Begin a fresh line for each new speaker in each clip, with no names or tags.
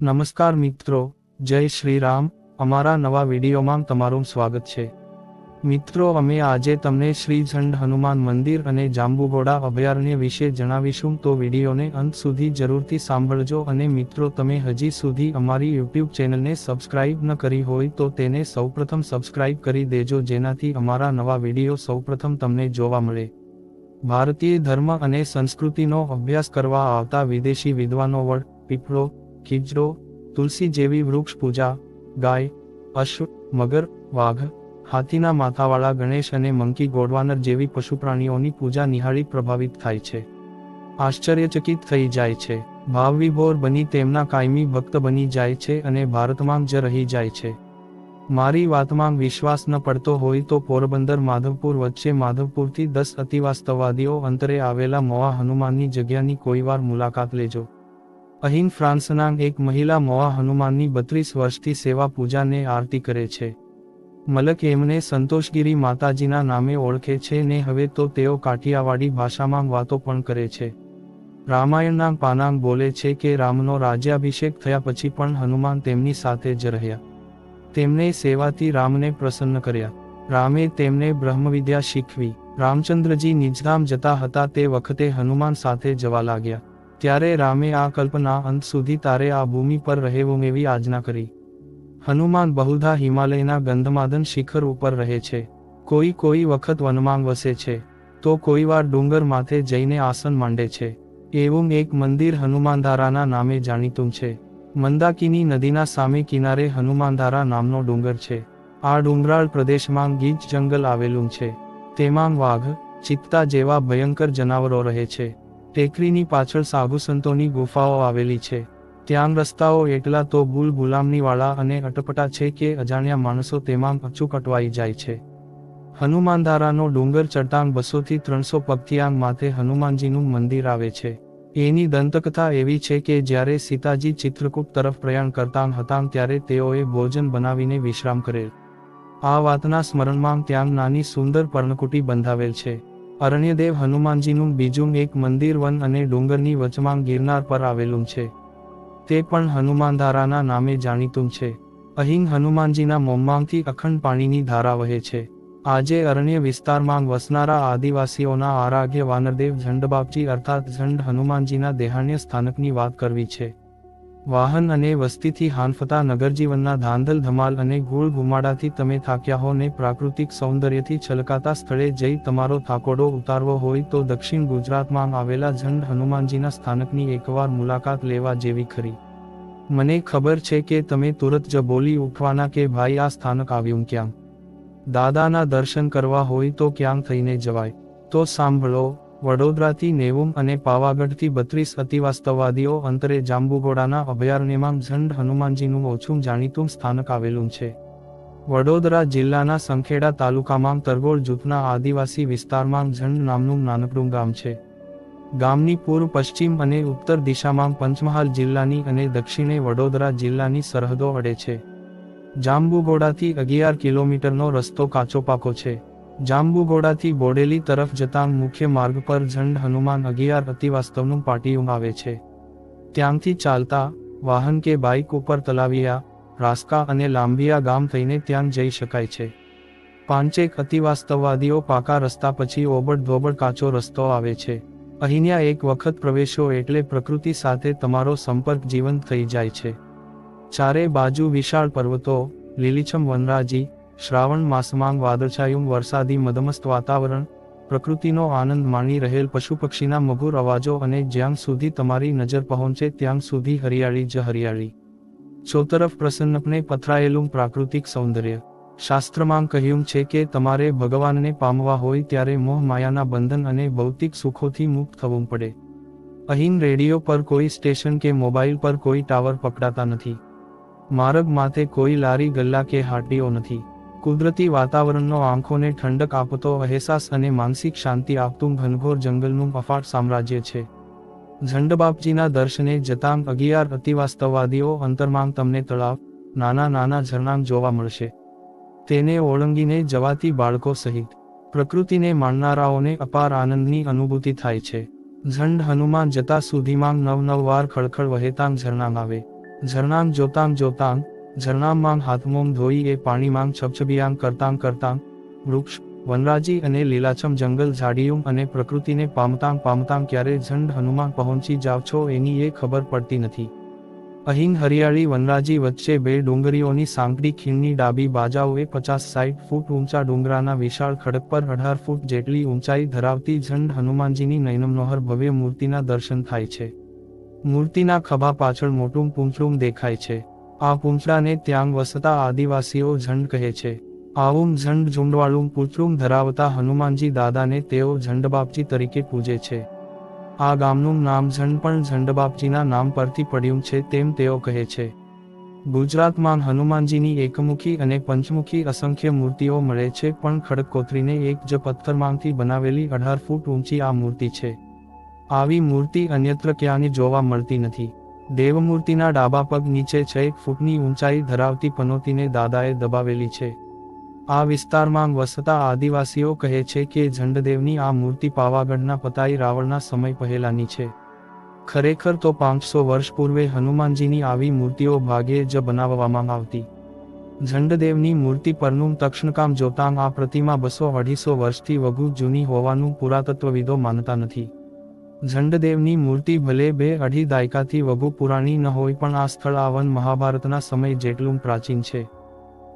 નમસ્કાર મિત્રો, જય શ્રી રામ. અમારા નવા વિડીયોમાં તમારું સ્વાગત છે. મિત્રો, અમે આજે તમને શ્રી ઝંડ હનુમાન મંદિર અને જાંબુગોડા અભયારણ્ય વિશે જણાવીશું. તો વિડીયોને અંત સુધી જરૂરથી સાંભળજો અને મિત્રો, તમે હજી સુધી અમારી યુટ્યુબ ચેનલને સબસ્ક્રાઇબ ન કરી હોય તો તેને સૌપ્રથમ સબસ્ક્રાઇબ કરી દેજો, જેનાથી અમારા નવા વીડિયો સૌપ્રથમ તમને જોવા મળે. ભારતીય ધર્મ અને સંસ્કૃતિનો અભ્યાસ કરવા આવતા વિદેશી વિદ્વાનો વડ, પીપળો ખીજરો તુલસી જેવી વૃક્ષ પૂજા, ગાય અશ્વ મગર, વાઘ, હાથીના માથાવાળા ગણેશ અને મંકી ગોડવાનર જેવી પશુ પ્રાણીઓની પૂજા નિહાળી પ્રભાવિત થાય છે. આશ્ચર્યચકિત થઈ જાય છે. ભાવવિભોર બની તેમના કાયમી ભક્ત બની જાય છે અને ભારતમાં જ રહી જાય છે. મારી વાતમાં વિશ્વાસ ન પડતો હોય તો પોરબંદર માધવપુર વચ્ચે માધવપુરથી દસ અતિવાસ્તવાદીઓ અંતરે આવેલા મોવા હનુમાનની જગ્યાની કોઈવાર મુલાકાત લેજો. અહીં ફ્રાન્સના એક મહિલા મોવા હનુમાનની બત્રીસ વર્ષથી સેવા પૂજાને આરતી કરે છે. મલક એમને સંતોષગીરી માતાજીના નામે ઓળખે છે ને હવે તો તેઓ કાઠિયાવાડી ભાષામાં વાતો પણ કરે છે. રામાયણના પાનાંગ બોલે છે કે રામનો રાજ્યાભિષેક થયા પછી પણ હનુમાન તેમની સાથે જ રહ્યા. તેમને સેવાથી રામને પ્રસન્ન કર્યા. રામે તેમને બ્રહ્મવિદ્યા શીખવી. રામચંદ્રજી નિજધામ જતા હતા તે વખતે હનુમાન સાથે જવા લાગ્યા. ત્યારે રામે આ કલ્પના અંત સુધી તારે આ ભૂમિ પર રહેવું એવી આજ્ઞા કરી. હનુમાન બહુધા હિમાલયના ગંધમાદન શિખર ઉપર રહે છે. કોઈ કોઈ વખત વનમાં વસે છે. તો કોઈવાર ડુંગર માથે જઈને આસન માંડે છે. એવું એક મંદિર હનુમાનધારાના નામે જાણીતું છે. મંદાકિની નદીના સામે કિનારે હનુમાનધારા નામનો ડુંગર છે. આ ડુંગરાળ પ્રદેશમાં ગીચ જંગલ આવેલું છે. તેમાં વાઘ, ચિત્તા જેવા ભયંકર જનાવરો રહે છે. ટેકરીની પાછળ સાધુ સંતોની ગુફાઓ આવેલી છે. ત્યાં રસ્તાઓ એટલા તો ભૂલ ગુલામનીવાળા અને અટપટા છે કે અજાણ્યા માણસો તેમાં અચૂક અટવાઈ જાય છે. હનુમાનધારાનો ડુંગર ચડતાંગ બસોથી ત્રણસો પગથિયાંગ માથે હનુમાનજીનું મંદિર આવે છે. એની દંતકથા એવી છે કે જ્યારે સીતાજી ચિત્રકૂટ તરફ પ્રયાણ કરતાં હતા ત્યારે તેઓએ ભોજન બનાવીને વિશ્રામ કરેલ. આ વાતના સ્મરણમાં ત્યાં નાની સુંદર પર્ણકુટી બંધાવેલ છે. અરણ્યદેવ હનુમાનજીનું બીજું એક મંદિર વન અને ડુંગરની વચમાં ગિરનાર પર આવેલું છે. તે પણ હનુમાનધારાના નામે જાણીતું છે. અહીં હનુમાનજીના મોંમાંથી અખંડ પાણીની ધારા વહે છે. આજે અરણ્ય વિસ્તારમાં વસનારા આદિવાસીઓના આરાગ્ય વાનરદેવ ઝંડબાપજી અર્થાત ઝંડ હનુમાનજીના દેહાણ્ય સ્થાનકની વાત કરવી છે. વાહન અને વસ્તીથી હાનફતા નગરજીવનના ધાંધલ ધમાલ અને ગુળ ઘુમાડાથી તમે થાક્યા હો ને પ્રાકૃતિક સૌંદર્યથી છલકાતા સ્થળે જઈ તમારો થાકોડો ઉતારવો હોય તો દક્ષિણ ગુજરાતમાં આવેલા ઝંડ હનુમાનજીના સ્થાનકની એકવાર મુલાકાત લેવા જેવી ખરી. મને ખબર છે કે તમે તુરત જ બોલી ઉઠવાના કે ભાઈ આ સ્થાનક આવ્યું ક્યાં? દાદાના દર્શન કરવા હોય તો ક્યાં થઈને જવાય. તો સાંભળો વડોદરાથી નેવું અને પાવાગઢથી બત્રીસ અતિવાસ્તવાદીઓ અંતરે જાંબુગોડાના અભયારણ્યમાં ઝંડ હનુમાનજીનું ઓછું જાણીતું સ્થાનક આવેલું છે. વડોદરા જિલ્લાના સંખેડા તાલુકામાં તરગોળ જૂથના આદિવાસી વિસ્તારમાં ઝંડ નામનું નાનકડું ગામ છે. ગામની પૂર્વ પશ્ચિમ અને ઉત્તર દિશામાં પંચમહાલ જિલ્લાની અને દક્ષિણે વડોદરા જિલ્લાની સરહદો અડે છે. જાંબુગોડાથી અગિયાર કિલોમીટરનો રસ્તો કાચો પાકો છે. જાંબુઘોડાથી બોડેલી તરફ જતાં મુખ્ય માર્ગ પર ઝંડ હનુમાન અગિયાર અતિવાસ્તવનું પાટિયું આવે છે. ત્યાંથી ચાલતા વાહન કે બાઇક ઉપર તલાવિયા રાસ્કા અને લાંબિયા ગામ થઈને ત્યાં જઈ શકાય છે. પાંચેક અતિવાસ્તવવાદીઓ પાકા રસ્તા પછી ઓબડ ધોબડ કાચો રસ્તો આવે છે. અહીંયા એક વખત પ્રવેશો એટલે પ્રકૃતિ સાથે તમારો સંપર્ક જીવંત થઈ જાય છે. ચારે બાજુ વિશાળ પર્વતો, લીલીછમ વનરાજી શ્રાવણ માસમાં વાદળછાયું વરસાદી મધમસ્ત વાતાવરણ, પ્રકૃતિનો આનંદ માણી રહેલ પશુ પક્ષીના મધુર અવાજો અને જ્યાં સુધી તમારી નજર પહોંચે ત્યાં સુધી હરિયાળી જ હરિયાળી. ચોતરફ પ્રસન્નપણે પથરાયેલું પ્રાકૃતિક સૌંદર્ય. શાસ્ત્રમાં કહ્યું છે કે તમારે ભગવાનને પામવા હોય ત્યારે મોહ માયાના બંધન અને ભૌતિક સુખોથી મુક્ત થવું પડે. અહીં રેડિયો પર કોઈ સ્ટેશન કે મોબાઈલ પર કોઈ ટાવર પકડાતા નથી. માર્ગ માથે કોઈ લારી ગલ્લા કે હાટીઓ નથી. કુદરતી વાતાવરણનો આંખોને ઠંડક આપતો, અહેસાસ અને માનસિક શાંતિ આપતું ઘનઘોર જંગલનું અફાટ સામ્રાજ્ય છે. ઝંડબાપજીના દર્શને જતાં અગિયાર અતિવાસ્તવવાદીઓ અંતરમાં તમને તળાવ, નાના નાના ઝરણાં જોવા મળશે. તેને ઓળંગીને જવાતી બાળકો સહિત. પ્રકૃતિને માણનારાઓને અપાર આનંદની અનુભૂતિ થાય છે. ઝંડ હનુમાન જતા સુધીમાં નવ નવ વાર ખળખળ વહેતાંગ ઝરણાં આવે. ઝરણાં જોતાંગ જોતાંગ ઝરણામાં હાથમોમ ધોઈ એ પાણીમાં છબછબિયાંગ કરતાંગ કરતાંગ વૃક્ષ, વનરાજી અને લીલાછમ જંગલ ઝાડિયું અને પ્રકૃતિને પામતાંગ પામતાંગ ક્યારે ઝંડ હનુમાન પહોંચી જાવ છો એની એ ખબર પડતી નથી. અહીં હરિયાળી વનરાજી વચ્ચે બે ડુંગરીઓની સાંકડી ખીણની ડાબી બાજાઓએ પચાસ સાઠ ફૂટ ઊંચા ડુંગરાના વિશાળ ખડક પર અઢાર ફૂટ જેટલી ઊંચાઈ ધરાવતી ઝંડ હનુમાનજીની નયનમનોહર ભવ્ય મૂર્તિના દર્શન થાય છે. મૂર્તિના ખભા પાછળ મોટું પૂંછડું દેખાય છે. આ પૂંછડાને ત્યાં વસતા આદિવાસીઓ ઝંડ કહે છે. આવું ઝંડ ઝુંડવાળું પૂંછડું ધરાવતા હનુમાનજી દાદાને તેઓ ઝંડબાપજી તરીકે પૂજે છે. આ ગામનું નામ ઝંડ પણ ઝંડબાપજીના નામ પરથી પડ્યું છે તેમ તેઓ કહે છે. ગુજરાતમાં હનુમાનજીની એકમુખી અને પંચમુખી અસંખ્ય મૂર્તિઓ મળે છે પણ ખડકોતરીને એક જ પથ્થરમાંથી બનાવેલી અઢાર ફૂટ ઊંચી આ મૂર્તિ છે. આવી મૂર્તિ અન્યત્ર ક્યાંની જોવા મળતી નથી. દેવમૂર્તિના ડાબા પગ નીચે છ એક ફૂટની ઊંચાઈ ધરાવતી પનોતીને દાદાએ દબાવેલી છે. આ વિસ્તારમાં વસતા આદિવાસીઓ કહે છે કે ઝંડદેવની આ મૂર્તિ પાવાગઢના પતાઈ રાવણના સમય પહેલાની છે. ખરેખર તો પાંચસો વર્ષ પૂર્વે હનુમાનજીની આવી મૂર્તિઓ ભાગે જ બનાવવામાં આવતી. ઝંડદેવની મૂર્તિ પરનું તક્ષણકામ જોતાં આ પ્રતિમા બસો અઢીસો વર્ષથી વધુ જૂની હોવાનું પુરાતત્વવિદો માનતા નથી. ઝંડદેવની મૂર્તિ ભલે બે અઢી દાયકાથી વધુ પુરાણી ન હોય પણ આ સ્થળ આ વન મહાભારતના સમય જેટલું પ્રાચીન છે.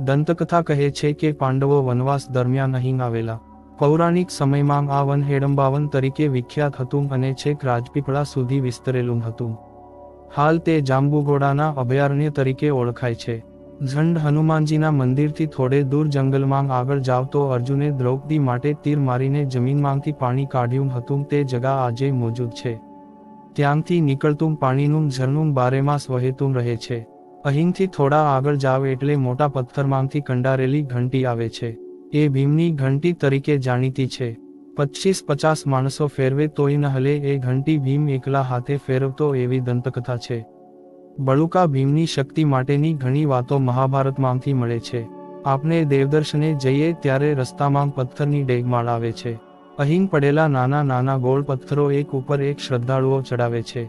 દંતકથા કહે છે કે પાંડવો વનવાસ દરમિયાન અહીં આવેલા. પૌરાણિક સમયમાં આ વન હેડંબાવન તરીકે વિખ્યાત હતું અને છેક રાજપીપળા સુધી વિસ્તરેલું હતું. હાલ તે જાંબુઘોડાના અભયારણ્ય તરીકે ઓળખાય છે. ઝંડ હનુમાનજીના મંદિરથી થોડે દૂર જંગલમાં આગળ જાવ તો અર્જુને દ્રૌપદી માટે તીર મારીને જમીનમાંથી પાણી કાઢ્યું હતું. તે જગા આજે મોજૂદ છે. ત્યાંથી નીકળતું પાણીનું ઝરણું બારેમાસ વહેતું રહે છે. અહીંથી થોડા આગળ જાવ એટલે મોટા પથ્થરમાંથી કંડારેલી ઘંટી આવે છે. એ ભીમની ઘંટી તરીકે જાણીતી છે. પચીસ પચાસ માણસો ફેરવે તોય ન હલે એ ઘંટી ભીમ એકલા હાથે ફેરવતો એવી દંતકથા છે. બળુકા ભીમની શક્તિ માટેની ઘણી વાતો મહાભારતમાંથી મળે છે. આપણે દેવદર્શને જઈએ ત્યારે રસ્તામાં પથ્થરની ડેગમાળ આવે છે. અહીં પડેલા નાના નાના ગોળ પથ્થરો એક ઉપર એક શ્રદ્ધાળુઓ ચડાવે છે.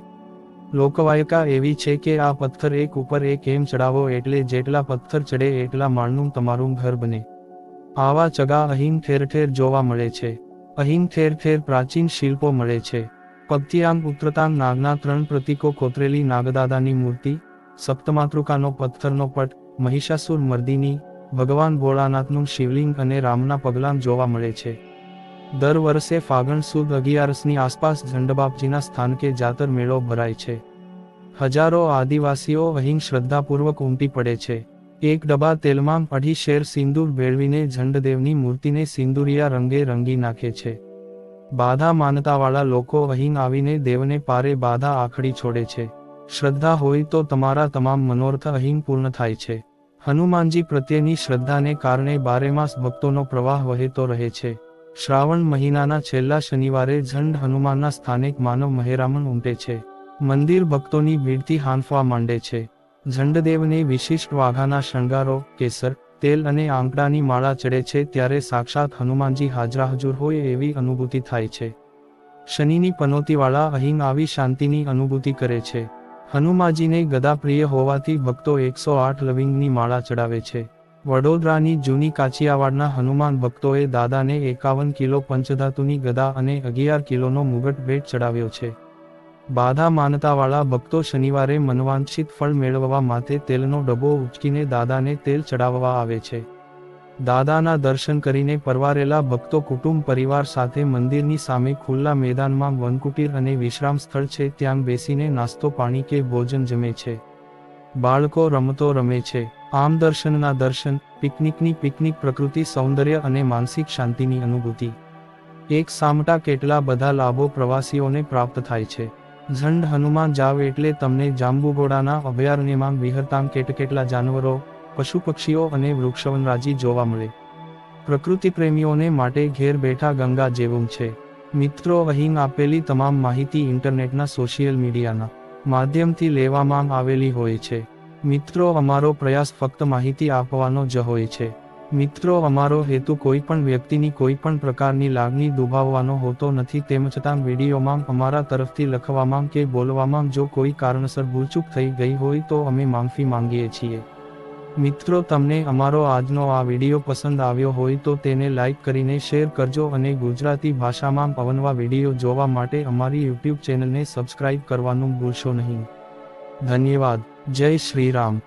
લોકવાયકા એવી છે કે આ પથ્થર એક ઉપર એક એમ ચડાવો એટલે જેટલા પથ્થર ચડે એટલા માળનું તમારું ઘર બને. આવા ચગા અહીં ઠેર ઠેર જોવા મળે છે. અહીં ઠેર ઠેર પ્રાચીન શિલ્પો મળે છે. પગથિયાંગ ઉતરતાંગ નાગના ત્રણ પ્રતીકો કોતરેલી નાગદાદાની મૂર્તિ, સપ્તમાતૃકાનો પથ્થરનો પટ, મહિષાસુર મર્દિની, ભગવાન ભોળાનાથનું શિવલિંગ અને રામના પગલાં જોવા મળે છે. દર વર્ષે ફાગણ સુદ અગિયારસની આસપાસ ઝંડબાપજીના સ્થાનકે જાતર મેળો ભરાય છે. હજારો આદિવાસીઓ અહીં શ્રદ્ધાપૂર્વક ઉમટી પડે છે. એક ડબ્બા તેલમાં અઢી શેર સિંદૂર ભેળવીને ઝંડદેવની મૂર્તિને સિંદુરિયા રંગે રંગી નાખે છે. બાધા માનતાવાળા લોકો અહીં આવીને દેવને પારે બાધા આખડી છોડે છે. શ્રદ્ધા હોય તો તમારા તમામ મનોરથ અહીં પૂર્ણ થાય છે. હનુમાનજી પ્રત્યેની શ્રદ્ધાને કારણે બારેમાસ ભક્તોનો પ્રવાહ વહેતો રહે છે. શ્રાવણ મહિનાના છેલ્લા શનિવારે ઝંડ હનુમાનના સ્થાનિક માનવ મહેરામણ ઉમટે છે. મંદિર ભક્તોની ભીડથી હાંફવા માંડે છે. ઝંડદેવને વિશિષ્ટ વાઘાના શણગારો, કેસર તેલ અને આંકડાની માળા ચડે છે ત્યારે સાક્ષાત હનુમાનજી હાજરા હજુર હોય એવી અનુભૂતિ થાય છે. શનિની પનોતીવાળા અહીં આવી શાંતિની અનુભૂતિ કરે છે. હનુમાજીને ગદા પ્રિય હોવાથી ભક્તો એકસો આઠ લવિંગની માળા ચડાવે છે. વડોદરાની જૂની કાછિયાવાડના હનુમાન ભક્તોએ દાદાને એકાવન કિલો પંચધાતુની ગદા અને અગિયાર કિલોનો મુગટ ભેટ ચડાવ્યો છે. બાધા માનતાવાળા ભક્તો શનિવારે મનવાંછિત ફળ મેળવવા માટે તેલનો ડબ્બો ઉચકીને દાદાને તેલ ચડાવવા આવે છે. દાદાના દર્શન કરીને પરવારેલા ભક્તો કુટુંબ પરિવાર સાથે મંદિરની સામે ખુલ્લા મેદાનમાં વનકુટીર અને વિશ્રામ સ્થળ છે ત્યાં બેસીને નાસ્તો પાણી કે ભોજન જમે છે. બાળકો રમતો રમે છે. આમ દર્શનના દર્શન, પિકનિકની પિકનિક પ્રકૃતિ, સૌંદર્ય અને માનસિક શાંતિની અનુભૂતિ. એક સામટા કેટલા બધા લાભો પ્રવાસીઓને પ્રાપ્ત થાય છે. ઝંડ હનુમાન જાવ એટલે તમને જાંબુઘોડાના અભયારણ્યમાં વિહરતાંગ કેટલા જાનવરો, પશુ પક્ષીઓ અને વૃક્ષવનરાજી જોવા મળે. પ્રકૃતિ પ્રેમીઓને માટે ઘેર બેઠા ગંગા જેવું છે. મિત્રો, અહીં આપેલી તમામ માહિતી ઇન્ટરનેટના સોશિયલ મીડિયાના માધ્યમથી લેવામાં આવેલી હોય છે. મિત્રો, અમારો પ્રયાસ ફક્ત માહિતી આપવાનો જ હોય છે. મિત્રો, અમારો હેતુ કોઈ પણ વ્યક્તિની કોઈ પણ પ્રકારની લાગણી દુભાવવાનો હોતો નથી. તેમ છતાં વિડીયોમાં અમારા તરફથી લખવામાં કે બોલવામાં જો કોઈ કારણસર ભૂલચૂક થઈ ગઈ હોય તો અમે માફી માંગીએ છીએ. મિત્રો, તમને અમારો આજનો આ વીડિયો પસંદ આવ્યો હોય તો તેને લાઈક કરીને શેર કરજો અને ગુજરાતી ભાષામાં પવનવા વીડિયો જોવા માટે અમારી યુટ્યુબ ચેનલને સબસ્ક્રાઇબ કરવાનું ભૂલશો નહીં. ધન્યવાદ. જય શ્રી રામ.